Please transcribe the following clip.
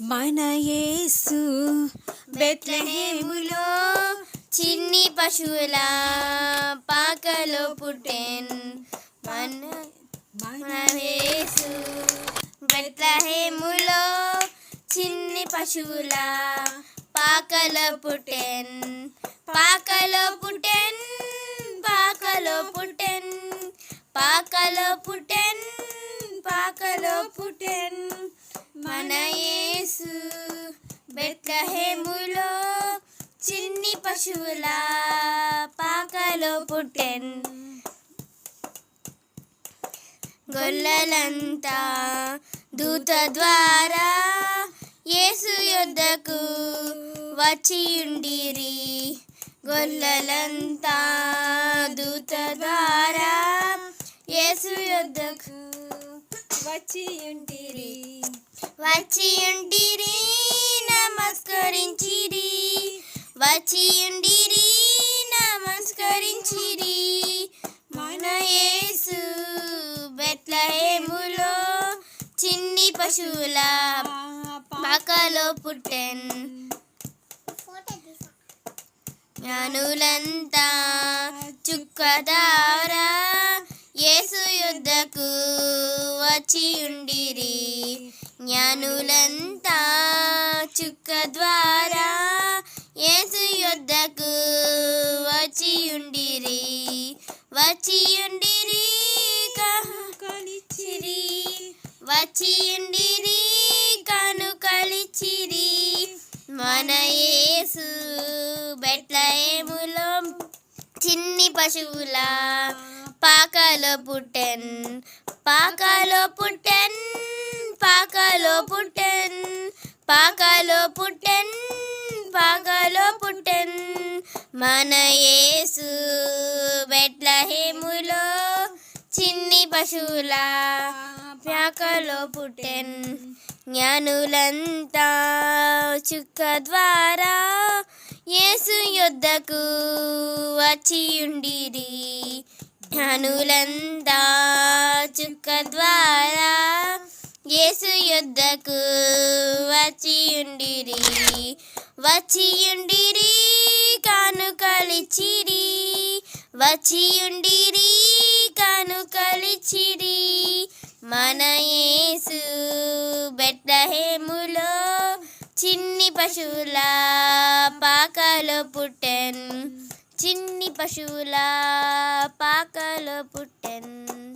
మన యేసు బెత్లహేములో చిన్ని పశువుల పాకలో పుట్టెన్. మన మన యేసు బెత్లహేములో చిన్ని పశువుల పాకలో పుట్టెన్. పాకలో పుట్టెన్ పాకలో పుట్టెన్. పాకలో పుట్టెన్ పాకలో పుట్టెన్. మనయేసు బెత్లహేములో చిన్ని పశువుల పాకలో పుట్టెన్. గొల్లలంతా దూత ద్వారా యేసు యొద్దకు వచ్చియుండిరి. గొల్లలంతా దూత ద్వారా యేసు యొద్దకు వచ్చి ఉంటిరి వచ్చియుండిరి నమస్కరించిరి. వచ్చియుండిరి నమస్కరించిరి. మన యేసు బెత్లహేములో చిన్ని పశువుల పాకలో పుట్టెన్. జ్ఞానులంతా చుక్కదారా యేసు యుద్ధకు వచ్చి ఉండిరి జ్ఞానులంతా చుక్క ద్వారా యేసు యుద్ధకు వచ్చి ఉండిరి వచ్చి ఉండిరి కలిచిరి వచ్చి ఉండిరి కనుకలిచిరి. మన యేసు బెట్లయేములో చిన్ని పశువుల పాకలో పుట్టెన్. పాకల పుట్టెన్ పాకలో పుట్టెన్ పాకలో పుట్టెన్ పాకలో పుట్టెన్. మన యేసు బెట్లహేములో చిన్ని పశువుల పాకలో పుట్టెన్. జ్ఞానులంతా చుక్క ద్వారా యేసు యొద్దకు వచ్చి ఉండిరి జ్ఞానులంతా చుక్క ద్వారా యేసు యుద్ధకు వచ్చి ఉండిరి వచ్చి ఉండిరి కానుకలిచిరి వచ్చి ఉండిరి కానుకలిచిరి మన యేసు బెట్లహేములో చిన్ని పశువుల పాకలో పుట్టెన్. చిన్ని పశువుల పాకలో పుట్టెన్.